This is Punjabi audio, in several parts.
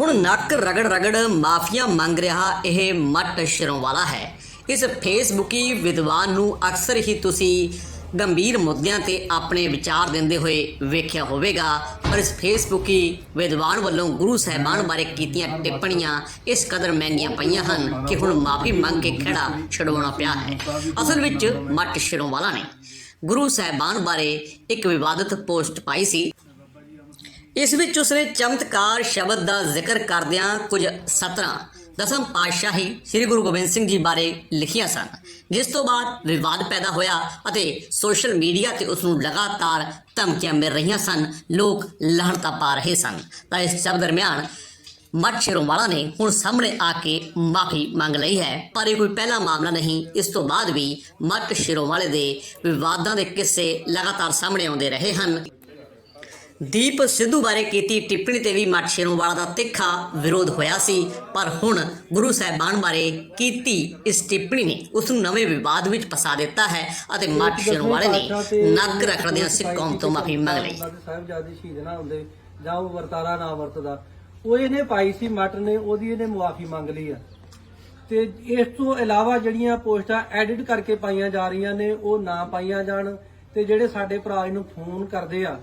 ਹੁਣ ਨੱਕ ਰਗੜ ਰਗੜ ਮਾਫੀਆ ਮੰਗ ਰਿਹਾ ਇਹ ਮੱਟ ਸ਼ਿਰੋਂ ਵਾਲਾ ਹੈ। ਇਸ ਫੇਸਬੁੱਕੀ ਵਿਦਵਾਨ ਨੂੰ ਅਕਸਰ ਹੀ ਤੁਸੀਂ ਗੰਭੀਰ ਮੁੱਦਿਆਂ ਤੇ ਆਪਣੇ ਵਿਚਾਰ ਦਿੰਦੇ ਹੋਏ ਵੇਖਿਆ ਹੋਵੇਗਾ। ਪਰ ਇਸ ਫੇਸਬੁੱਕੀ ਵਿਦਵਾਨ ਵੱਲੋਂ ਗੁਰੂ ਸਾਹਿਬਾਨ ਬਾਰੇ ਕੀਤੀਆਂ ਟਿੱਪਣੀਆਂ ਇਸ ਕਦਰ ਮਹਿੰਗੀਆਂ ਪਈਆਂ ਹਨ ਕਿ ਹੁਣ ਮਾਫੀ ਮੰਗ ਕੇ ਖੜਾ ਛਡਵਾਉਣਾ ਪਿਆ ਹੈ। ਅਸਲ ਵਿੱਚ ਮੱਟ ਸ਼ਿਰੋਂ ਵਾਲਾ ਨੇ। ਗੁਰੂ ਸਾਹਿਬਾਨ ਬਾਰੇ ਇੱਕ ਵਿਵਾਦਤ ਪੋਸਟ ਪਾਈ ਸੀ। ਇਸ ਵਿੱਚ ਉਸਨੇ ਚਮਤਕਾਰ ਸ਼ਬਦ ਦਾ ਜ਼ਿਕਰ ਕਰਦਿਆਂ ਕੁਝ ਸਤਰਾਂ, ਦਸਮ ਪਾਤਸ਼ਾਹੀ ਸ੍ਰੀ ਗੁਰੂ ਗੋਬਿੰਦ ਸਿੰਘ ਜੀ ਬਾਰੇ ਲਿਖੀਆਂ ਸਨ, ਜਿਸ ਤੋਂ ਬਾਅਦ ਵਿਵਾਦ ਪੈਦਾ ਹੋਇਆ ਅਤੇ ਸੋਸ਼ਲ ਮੀਡੀਆ ਤੇ ਉਸ ਨੂੰ ਲਗਾਤਾਰ ਧਮਕੀਆਂ ਮਿਲ ਰਹੀਆਂ ਸਨ, ਲੋਕ ਲਹਣਤਾ ਪਾ ਰਹੇ ਸਨ। ਤਾਂ ਇਸ ਸਭ ਦਰਮਿਆਨ ਮੱਠ ਸ਼ਿਰੋਵਾਲਾ ਨੇ ਹੁਣ ਸਾਹਮਣੇ ਆ ਕੇ ਮਾਫੀ ਮੰਗ ਲਈ ਹੈ, ਪਰ ਇਹ ਕੋਈ ਪਹਿਲਾ ਮਾਮਲਾ ਨਹੀਂ, ਇਸ ਤੋਂ ਬਾਅਦ ਵੀ ਮੱਠ ਸ਼ਿਰੋਵਾਲੇ ਦੇ ਵਿਵਾਦਾਂ ਦੇ ਕਿੱਸੇ ਲਗਾਤਾਰ ਸਾਹਮਣੇ ਆਉਂਦੇ ਰਹੇ ਹਨ। ਦੀਪ ਸਿੱਧੂ ਬਾਰੇ ਕੀਤੀ ਟਿੱਪਣੀ ਤੇ ਵੀ ਮੱਠ ਸ਼ੇਰੋਵਾਲਾ ਦਾ ਤਿੱਖਾ ਵਿਰੋਧ ਹੋਇਆ ਸੀ ਪਰ ਹੁਣ ਗੁਰੂ ਸਾਹਿਬਾਨ ਬਾਰੇ ਕੀਤੀ ਇਸ ਟਿੱਪਣੀ ਨੇ ਉਸ ਨੂੰ ਨਵੇਂ ਵਿਵਾਦ ਵਿੱਚ ਫਸਾ ਦਿੱਤਾ ਹੈ ਅਤੇ ਮੱਠ ਸ਼ੇਰੋਵਾਲੇ ਨੇ ਨੱਕ ਰਖੜਦਿਆਂ ਸਿੱਖ ਕੌਮ ਤੋਂ ਮਾਫੀ ਮੰਗ ਲਈ। ਸਾਹਿਬਜ਼ਾਦੇ ਸ਼ਹੀਦ ਨਾ ਹੁੰਦੇ ਜਾਂ ਉਹ ਵਰਤਾਰਾ ਨਾ ਵਰਤਦਾ। ਉਹ ਇਹਨੇ ਪਾਈ ਸੀ ਮਟ ਨੇ ਉਹਦੀ ਇਹਨੇ ਮੁਆਫੀ ਮੰਗ ਲਈ ਆ। ਤੇ ਇਸ ਤੋਂ ਇਲਾਵਾ ਜਿਹੜੀਆਂ ਪੋਸਟਾਂ ਐਡਿਟ ਕਰਕੇ ਪਾਈਆਂ ਜਾ ਰਹੀਆਂ ਨੇ ਉਹ ਨਾ ਪਾਈਆਂ ਜਾਣ ਤੇ ਜਿਹੜੇ ਸਾਡੇ ਭਰਾ ਇਹਨੂੰ ਫੋਨ ਕਰਦੇ ਆ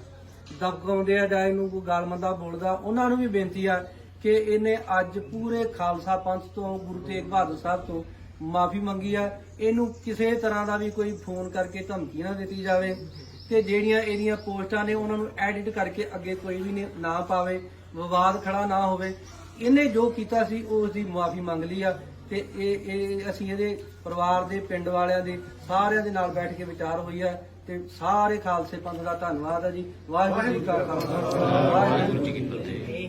ਦਬਕਾਉਂਦੇ ਆ ਜਾਂ ਇਹਨੂੰ ਕੋਈ ਗਾਲਮੰਦਾ ਬੋਲਦਾ, ਉਹਨਾਂ ਨੂੰ ਵੀ ਬੇਨਤੀ ਆ ਕਿ ਇਹਨੇ ਅੱਜ ਪੂਰੇ ਖਾਲਸਾ ਪੰਥ ਤੋਂ, ਗੁਰੂ ਤੇਗ ਬਹਾਦਰ ਸਾਹਿਬ ਤੋਂ ਮਾਫੀ ਮੰਗੀ ਆ। ਇਹਨੂੰ ਕਿਸੇ ਤਰ੍ਹਾਂ ਦਾ ਵੀ ਕੋਈ ਫੋਨ ਕਰਕੇ ਧਮਕੀ ਨਾ ਦਿੱਤੀ ਜਾਵੇ ਤੇ ਜਿਹੜੀਆਂ ਇਹਦੀਆਂ ਪੋਸਟਾਂ ਨੇ ਉਹਨਾਂ ਨੂੰ ਐਡਿਟ ਕਰਕੇ ਅੱਗੇ ਕੋਈ ਵੀ ਨਾ ਪਾਵੇ, ਵਿਵਾਦ ਖੜਾ ਨਾ ਹੋਵੇ। ਇਹਨੇ ਜੋ ਕੀਤਾ ਸੀ, ਉਹ ਉਸ ਦੀ ਮਾਫੀ ਮੰਗ ਲਈ ਆ ਤੇ ਇਹ ਇਹ ਅਸੀਂ ਇਹਦੇ ਪਰਿਵਾਰ ਦੇ, ਪਿੰਡ ਵਾਲਿਆਂ ਦੇ ਸਾਰਿਆਂ ਦੇ ਨਾਲ ਬੈਠ ਕੇ ਵਿਚਾਰ ਹੋਈ ਆ। ਤੇ ਸਾਰੇ ਖਾਲਸੇ ਪੰਥ ਦਾ ਧੰਨਵਾਦ ਹੈ ਜੀ। ਵਾਹਿਗੁਰੂ ਜੀ ਕਾ ਖਾਲਸਾ। ਵਾਹਿਗੁਰੂ ਜੀ ਕੀ ਫਤਿਹ।